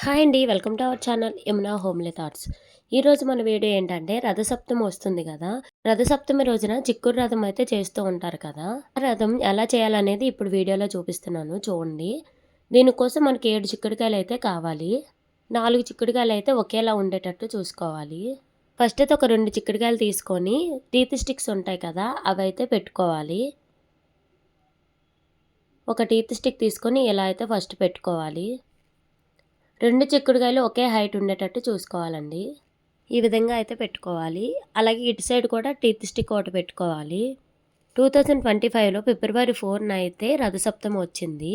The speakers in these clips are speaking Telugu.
హాయ్ అండి welcome to our channel Yamuna homely thoughts. ఈరోజు మన వీడియో ఏంటంటే రథసప్తమి వస్తుంది కదా. రథసప్తమి రోజున చిక్కుడు రథం అయితే చేస్తూ ఉంటారు కదా. ఆ రథం ఎలా చేయాలనేది ఇప్పుడు వీడియోలో చూపిస్తున్నాను చూడండి. దీనికోసం మనకి ఏడు చిక్కుడుకాయలు అయితే కావాలి. నాలుగు చిక్కుడుకాయలు అయితే ఒకేలా ఉండేటట్టు చూసుకోవాలి. ఫస్ట్ అయితే ఒక రెండు చిక్కుడుకాయలు తీసుకొని టీత్ స్టిక్స్ ఉంటాయి కదా అవి అయితే పెట్టుకోవాలి. ఒక టీత్ స్టిక్ తీసుకొని ఇలా అయితే ఫస్ట్ పెట్టుకోవాలి. రెండు చిక్కుడుకాయలు ఒకే హైట్ ఉండేటట్టు చూసుకోవాలండి. ఈ విధంగా అయితే పెట్టుకోవాలి. అలాగే ఇటు సైడ్ కూడా టీత్ స్టిక్ ఒకటి పెట్టుకోవాలి. టూ థౌజండ్ ట్వంటీ ఫైవ్లో ఫిబ్రవరి ఫోర్న అయితే రథసప్తమి వచ్చింది.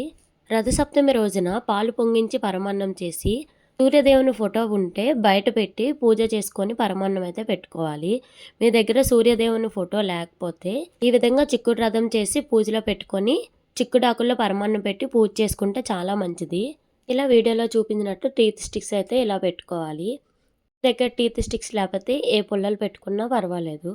రథసప్తమి రోజున పాలు పొంగించి పరమాన్నం చేసి సూర్యదేవుని ఫోటో ఉంటే బయట పెట్టి పూజ చేసుకొని పరమాన్నం అయితే పెట్టుకోవాలి. మీ దగ్గర సూర్యదేవుని ఫోటో లేకపోతే ఈ విధంగా చిక్కుడు రథం చేసి పూజలో పెట్టుకొని చిక్కుడాకుల్లో పరమాన్నం పెట్టి పూజ చేసుకుంటే చాలా మంచిది. ఇలా వీడియోలో చూపించినట్టు టీత్ స్టిక్స్ అయితే ఇలా పెట్టుకోవాలి. దగ్గర టీత్ స్టిక్స్ లేకపోతే ఏ పుల్లలు పెట్టుకున్నా పర్వాలేదు.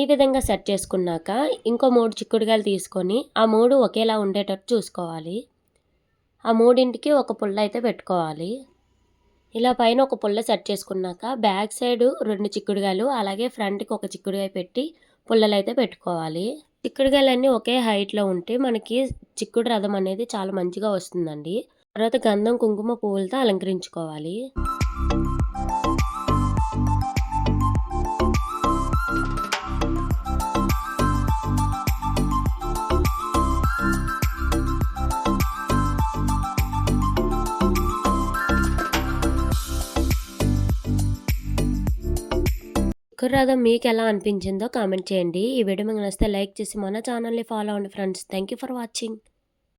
ఈ విధంగా సెట్ చేసుకున్నాక ఇంకో మూడు చిక్కుడుగాయలు తీసుకొని ఆ మూడు ఒకేలా ఉండేటట్టు చూసుకోవాలి. ఆ మూడింటికి ఒక పుల్ల అయితే పెట్టుకోవాలి. ఇలా పైన ఒక పుల్ల సెట్ చేసుకున్నాక బ్యాక్ సైడ్ రెండు చిక్కుడుగాయలు అలాగే ఫ్రంట్కి ఒక చిక్కుడుగాయ పెట్టి పుల్లలు అయితే పెట్టుకోవాలి. చిక్కుడుగాయలన్నీ ఒకే హైట్లో ఉంటే మనకి చిక్కుడు రథం అనేది చాలా మంచిగా వస్తుందండి. తర్వాత గంధం కుంకుమ పువ్వులతో అలంకరించుకోవాలి. కుర్రాదం మీకు ఎలా అనిపించిందో కామెంట్ చేయండి. ఈ వీడియో మీకు నచ్చితే లైక్ చేసి మన ఛానల్ని ఫాలో అవ్వండి friends. Thank you for watching.